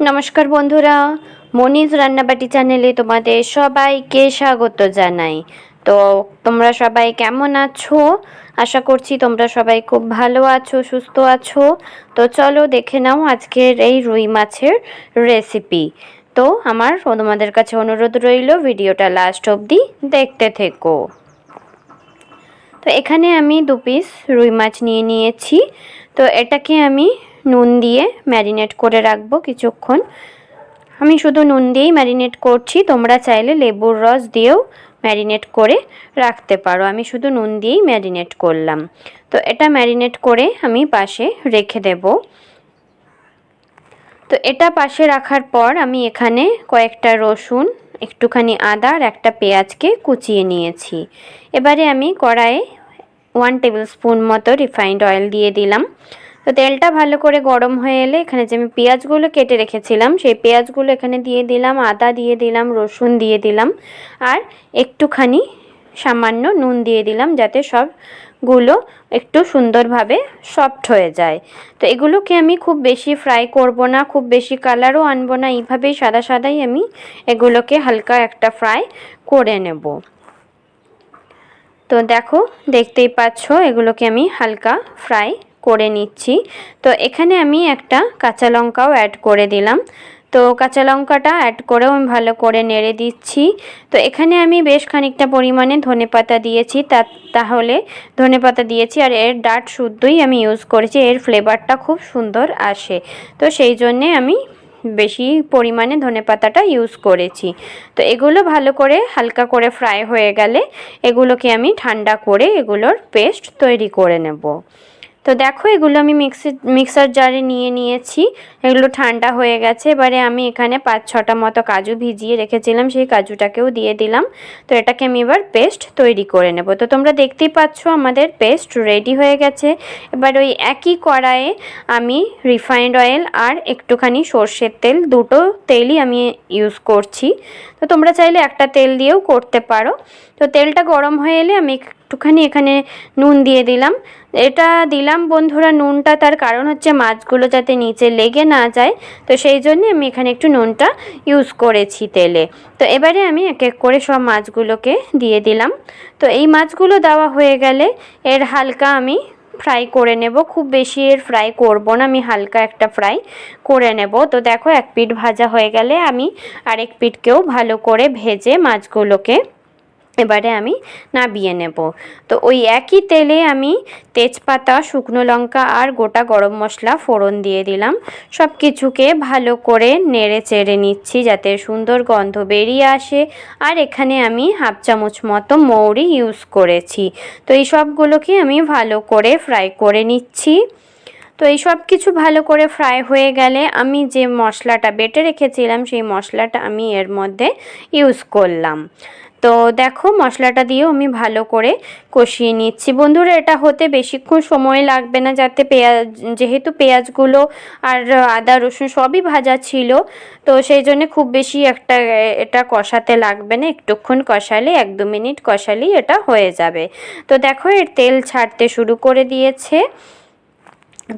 নমস্কার বন্ধুরা, মনিজ রান্নাবাটি চ্যানেলে তোমাদের সবাইকে স্বাগত জানাই। তো তোমরা সবাই কেমন আছো? আশা করছি তোমরা সবাই খুব ভালো আছো, সুস্থ আছো। তো চলো দেখে নাও আজকের এই রুই মাছের রেসিপি তো আমার তোমাদের কাছে অনুরোধ রইল, ভিডিওটা লাস্ট অবধি দেখতে থেকো। তো এখানে আমি দু পিস রুই মাছ নিয়ে নিয়েছি। তো এটাকে আমি নুন দিয়ে ম্যারিনেট করে রাখব কিছুক্ষণ। আমি শুধু নুন দিয়েই ম্যারিনেট করছি, তোমরা চাইলে লেবুর রস দিয়েও ম্যারিনেট করে রাখতে পারো। আমি শুধু নুন দিয়েই ম্যারিনেট করলাম। তো এটা ম্যারিনেট করে আমি পাশে রেখে দেব। তো এটা পাশে রাখার পর আমি এখানে কয়েকটা রসুন, একটুখানি আদা আর একটা পেঁয়াজকে কুচিয়ে নিয়েছি। এবারে আমি কড়াইয়ে ওয়ান টেবিল স্পুন মতো রিফাইন্ড অয়েল দিয়ে দিলাম। তো তেলটা ভালো করে গরম হয়ে এলে এখানে যে আমি পেঁয়াজগুলো কেটে রেখেছিলাম, সেই পেঁয়াজগুলো এখানে দিয়ে দিলাম, আদা দিয়ে দিলাম, রসুন দিয়ে দিলাম, আর একটুখানি সামান্য নুন দিয়ে দিলাম যাতে সবগুলো একটু সুন্দরভাবে সফট হয়ে যায়। তো এগুলোকে আমি খুব বেশি ফ্রাই করব না, খুব বেশি কালারও আনব না, এইভাবেই সাদা সাদাই আমি এগুলোকে হালকা একটা ফ্রাই করে নেব। তো দেখো, দেখতেই পাচ্ছ, এগুলোকে আমি হালকা ফ্রাই করে নিচ্ছি। তো এখানে আমি একটা কাঁচা লঙ্কাও অ্যাড করে দিলাম। তো কাঁচা লঙ্কাটা অ্যাড করেও আমি ভালো করে নেড়ে দিচ্ছি। তো এখানে আমি বেশ খানিকটা পরিমাণে ধনে পাতা দিয়েছি। তা, তাহলে ধনে পাতা দিয়েছি আর এর ডাট শুদ্ধই আমি ইউজ করেছি। এর ফ্লেভারটা খুব সুন্দর আসে। তো সেই জন্যে আমি বেশি পরিমাণে ধনে পাতাটা ইউজ করেছি। তো এগুলো ভালো করে হালকা করে ফ্রাই হয়ে গেলে এগুলোকে আমি ঠান্ডা করে এগুলোর পেস্ট তৈরি করে নেব। তো দেখো, এগুলো আমি মিক্সি মিক্সার জারে নিয়ে নিয়েছি। এগুলো ঠান্ডা হয়ে গেছে। এবারে আমি এখানে পাঁচ ছটা মতো কাজু ভিজিয়ে রেখেছিলাম, সেই কাজুটাকেও দিয়ে দিলাম। তো এটাকে আমি এবার পেস্ট তৈরি করে নেব। তো তোমরা দেখতেই পাচ্ছ, আমাদের পেস্ট রেডি হয়ে গেছে। এবার ওই একই কড়াইয়ে আমি রিফাইন্ড অয়েল আর একটুখানি সর্ষের তেল, দুটো তেলই আমি ইউজ করছি। তো তোমরা চাইলে একটা তেল দিয়েও করতে পারো। তো তেলটা গরম হয়ে এলে আমি একটুখানি এখানে নুন দিয়ে দিলাম। এটা দিলাম বন্ধুরা, নুনটা তার কারণ হচ্ছে মাছগুলো যাতে নিচে লেগে না যায়, তো সেই জন্য আমি এখানে একটু নুনটা ইউজ করেছি তেলে। তো এবারে আমি এক এক করে সব মাছগুলোকে দিয়ে দিলাম। তো এই মাছগুলো দেওয়া হয়ে গেলে এর হালকা আমি ফ্রাই করে নেব। খুব বেশি এর ফ্রাই করব না, আমি হালকা একটা ফ্রাই করে নেব। তো দেখো এক পিঠ ভাজা হয়ে গেলে আমি আরেক পিঠকেও ভালো করে ভেজে মাছগুলোকে এবারে আমি নাবিয়ে নেব। তো ওই একই তেলে আমি তেজপাতা, শুকনো লঙ্কা আর গোটা গরম মশলা ফোড়ন দিয়ে দিলাম। সব কিছুকে ভালো করে নেড়ে চেড়ে নিচ্ছি যাতে সুন্দর গন্ধ বেরিয়ে আসে। আর এখানে আমি হাফ চামচ মতো মৌরি ইউজ করেছি। তো এই সবগুলোকে আমি ভালো করে ফ্রাই করে নিচ্ছি। তো এই সব কিছু ভালো করে ফ্রাই হয়ে গেলে আমি যে মশলাটা বেটে রেখেছিলাম সেই মশলাটা আমি এর মধ্যে ইউজ করলাম। তো দেখো মশলাটা দিয়েও আমি ভালো করে কষিয়ে নিচ্ছি। বন্ধুরা, এটা হতে বেশিক্ষণ সময় লাগবে না যাতে পেঁয়াজ, যেহেতু পেঁয়াজগুলো আর আদা, রসুন সবই ভাজা ছিল, তো সেই জন্য খুব বেশি একটা এটা কষাতে লাগবে না। একটুক্ষণ কষালে, এক দু মিনিট কষালেই এটা হয়ে যাবে। তো দেখো, এর তেল ছাড়তে শুরু করে দিয়েছে।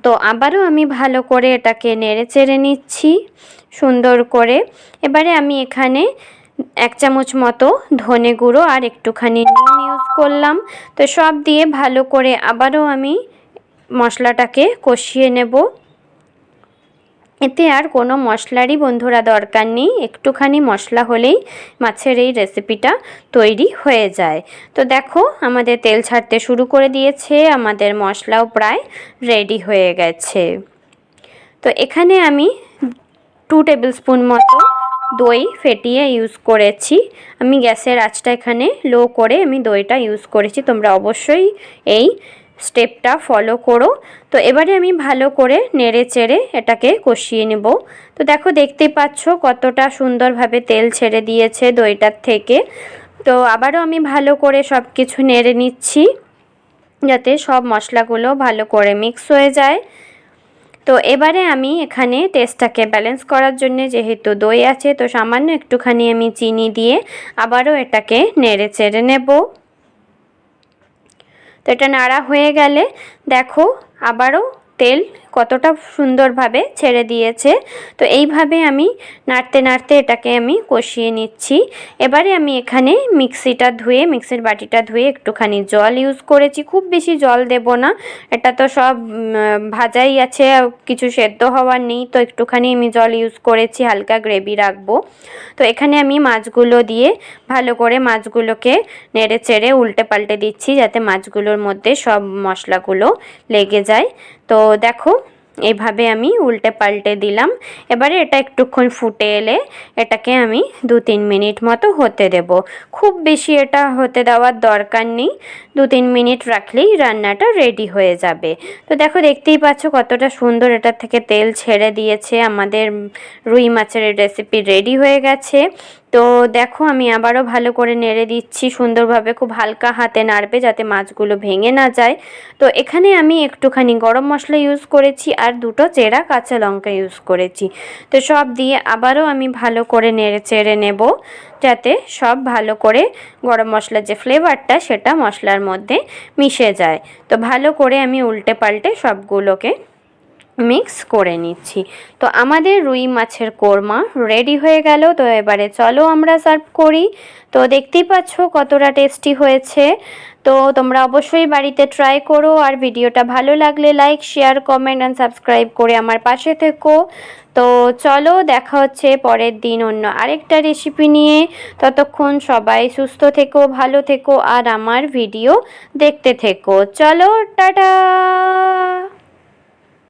তো আবারও আমি ভালো করে এটাকে নেড়ে চেড়ে নিচ্ছি সুন্দর করে। এবারে আমি এখানে এক চামচ মতো ধনে গুঁড়ো আর একটুখানি নুন ইউজ করলাম। তো সব দিয়ে ভালো করে আবারও আমি মশলাটাকে কষিয়ে নেব। এতে আর কোনো মশলারই বন্ধুরা দরকার নেই। একটুখানি মশলা হলেই মাছের এই রেসিপিটা তৈরি হয়ে যায়। তো দেখো, আমাদের তেল ছাড়তে শুরু করে দিয়েছে। আমাদের মশলাও প্রায় রেডি হয়ে গেছে। তো এখানে আমি টু টেবিল স্পুন মতো দই ফেটিয়ে ইউজ করেছি। আমি গ্যাসের আঁচটা এখানে লো করে আমি দইটা ইউজ করেছি। তোমরা অবশ্যই এই স্টেপটা ফলো করো। তো এবারে আমি ভালো করে নেড়ে চেড়ে এটাকে কষিয়ে নেব। তো দেখো দেখতে পাচ্ছ কতটা সুন্দরভাবে তেল ছেড়ে দিয়েছে দইটার থেকে। তো আবারও আমি ভালো করে সব কিছু নেড়ে নিচ্ছি। যাতে সব মশলাগুলো ভালো করে মিক্স হয়ে যায়। তো এবারে আমি এখানে টেস্টটাকে ব্যালেন্স করার জন্য যেহেতু দই আছে, তো সামান্য একটুখানি আমি চিনি দিয়ে আবারও এটাকে নেড়ে চেড়ে নেব। তো এটা নাড়া হয়ে গেলে দেখো আবারও তেল কতটা সুন্দরভাবে ছেড়ে দিয়েছে। তো এইভাবে আমি নাড়তে নাড়তে এটাকে আমি কষিয়ে নিচ্ছি। এবারে আমি এখানে মিক্সিটা ধুয়ে, মিক্সির বাটিটা ধুয়ে একটুখানি জল ইউজ করেছি। খুব বেশি জল দেব না। এটা তো সব ভাজাই আছে কিছু সেদ্ধ হওয়ার নেই। তো একটুখানি আমি জল ইউজ করেছি, হালকা গ্রেভি রাখব। তো এখানে আমি মাছগুলো দিয়ে ভালো করে মাছগুলোকে নেড়ে চেড়ে উল্টে পাল্টে দিচ্ছি, যাতে মাছগুলোর মধ্যে সব মশলাগুলো লেগে যায়। তো দেখো এইভাবে আমি উল্টে পাল্টে দিলাম। এবারে এটা একটুক্ষণ ফুটে এলে এটাকে আমি দু তিন মিনিট মতো হতে দেব। খুব বেশি এটা হতে দেওয়ার দরকার নেই। দু তিন মিনিট রাখলেই রান্নাটা রেডি হয়ে যাবে। তো দেখো, দেখতেই পাচ্ছ কতটা সুন্দর এটার থেকে তেল ছেড়ে দিয়েছে। আমাদের রুই মাছের রেসিপি রেডি হয়ে গেছে। তো দেখো আমি আবারও ভালো করে নেড়ে দিচ্ছি সুন্দরভাবে, খুব হালকা হাতে নাড়বে যাতে মাছগুলো ভেঙে না যায়। তো এখানে আমি একটুখানি গরম মশলা ইউজ করেছি আর দুটো চেরা কাঁচা লঙ্কা ইউজ করেছি। তো সব দিয়ে আবারও আমি ভালো করে নেড়ে চেড়ে নেব যাতে সব ভালো করে গরম মশলার যে ফ্লেভারটা সেটা মশলার মধ্যে মিশে যায়। তো ভালো করে আমি উল্টে পাল্টে সবগুলোকে মিক্স করে নিচ্ছি। তো আমাদের রুই মাছের কোরমা রেডি হয়ে গেল। তো এবারে চলো আমরা সার্ভ করি। তো দেখতেই পাচ্ছ কতটা টেস্টি হয়েছে। তো তোমরা অবশ্যই বাড়িতে ট্রাই করো। আর ভিডিওটা ভালো লাগলে like share comment and subscribe করে আমার পাশে থেকো। তো চলো দেখা হচ্ছে পরের দিন অন্য আরেকটা রেসিপি নিয়ে। ততক্ষণ সবাই সুস্থ থেকো, ভালো থেকো আর আমার ভিডিও দেখতে থেকো। চলো, টাটা!